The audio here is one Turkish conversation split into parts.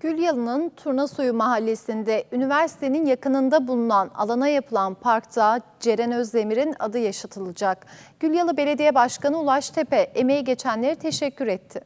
Gülyalı'nın Turnasuyu mahallesinde üniversitenin yakınında bulunan alana yapılan parkta Ceren Özdemir'in adı yaşatılacak. Gülyalı Belediye Başkanı Ulaş Tepe emeği geçenlere teşekkür etti.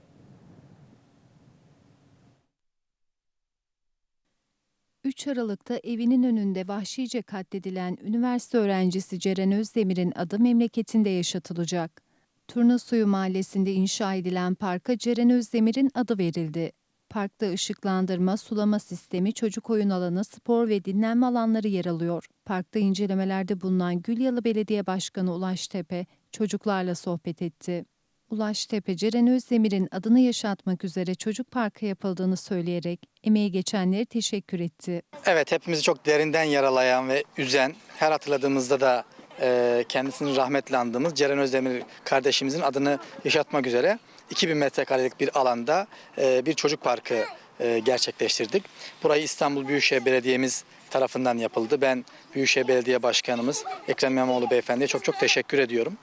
...3 Aralık'ta evinin önünde vahşice katledilen üniversite öğrencisi Ceren Özdemir'in adı memleketinde yaşatılacak. Turnasuyu mahallesinde inşa edilen parka Ceren Özdemir'in adı verildi. Parkta ışıklandırma, sulama sistemi, çocuk oyun alanı, spor ve dinlenme alanları yer alıyor. Parkta incelemelerde bulunan Gülyalı Belediye Başkanı Ulaş Tepe çocuklarla sohbet etti. Ulaş Tepe, Ceren Özdemir'in adını yaşatmak üzere çocuk parkı yapıldığını söyleyerek emeği geçenlere teşekkür etti. Evet hepimizi çok derinden yaralayan ve üzen, her hatırladığımızda da e, kendisini rahmetle andığımız Ceren Özdemir kardeşimizin adını yaşatmak üzere 2000 metrekarelik bir alanda e, bir çocuk parkı e, gerçekleştirdik. Burayı İstanbul Büyükşehir Belediye'miz tarafından yapıldı. Ben Büyükşehir Belediye Başkanımız Ekrem İmamoğlu Beyefendi'ye çok çok teşekkür ediyorum.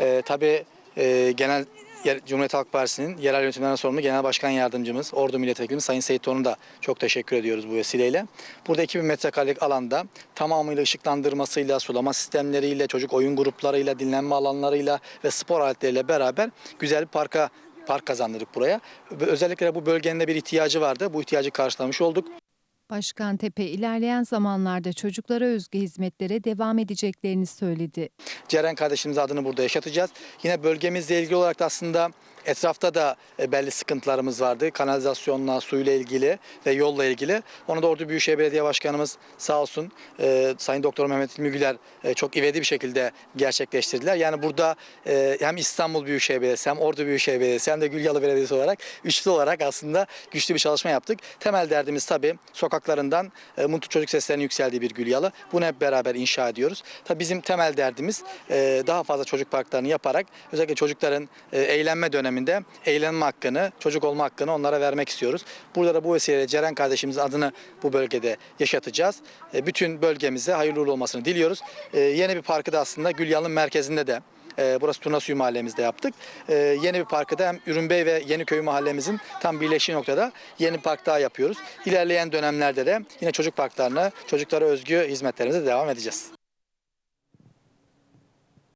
E, tabii e, genel Cumhuriyet Halk Partisi'nin yerel yönetimlerden sorumlu Genel Başkan Yardımcımız, Ordu Milletvekilimiz Sayın Seyit Torun'a da çok teşekkür ediyoruz bu vesileyle. Burada 2000 metrekarelik alanda tamamıyla ışıklandırmasıyla, sulama sistemleriyle, çocuk oyun gruplarıyla, dinlenme alanlarıyla ve spor aletleriyle beraber güzel bir parka park kazandırdık buraya. Özellikle bu bölgenin de bir ihtiyacı vardı. Bu ihtiyacı karşılamış olduk. Başkan Tepe ilerleyen zamanlarda çocuklara özgü hizmetlere devam edeceklerini söyledi. Ceren kardeşimiz adını burada yaşatacağız. Yine bölgemizle ilgili olarak da aslında etrafta da e, belli sıkıntılarımız vardı. Kanalizasyonla, suyla ilgili ve yolla ilgili. Onu da Ordu Büyükşehir Belediye Başkanımız sağ olsun e, Sayın Doktor Mehmet İlmi Güler e, çok ivedi bir şekilde gerçekleştirdiler. Yani burada e, hem İstanbul Büyükşehir Belediyesi hem Ordu Büyükşehir Belediyesi hem de Gülyalı Belediyesi olarak üçlü olarak aslında güçlü bir çalışma yaptık. Temel derdimiz tabii sokaklarından e, mutlu çocuk seslerinin yükseldiği bir Gülyalı. Bunu hep beraber inşa ediyoruz. Tabii bizim temel derdimiz e, daha fazla çocuk parklarını yaparak özellikle çocukların e, eğlenme döneminde eğlenme hakkını, çocuk olma hakkını onlara vermek istiyoruz. Burada da bu vesileyle Ceren kardeşimizin adını bu bölgede yaşatacağız. E, bütün bölgemize hayırlı olmasını diliyoruz. E, yeni bir parkı da aslında Gülyalı'nın merkezinde de e, burası Turnasuyu mahallemizde yaptık. E, yeni bir parkı da hem Ürünbey ve Yeniköy mahallemizin tam birleştiği noktada yeni bir park daha yapıyoruz. İlerleyen dönemlerde de yine çocuk parklarına, çocuklara özgü hizmetlerimize devam edeceğiz.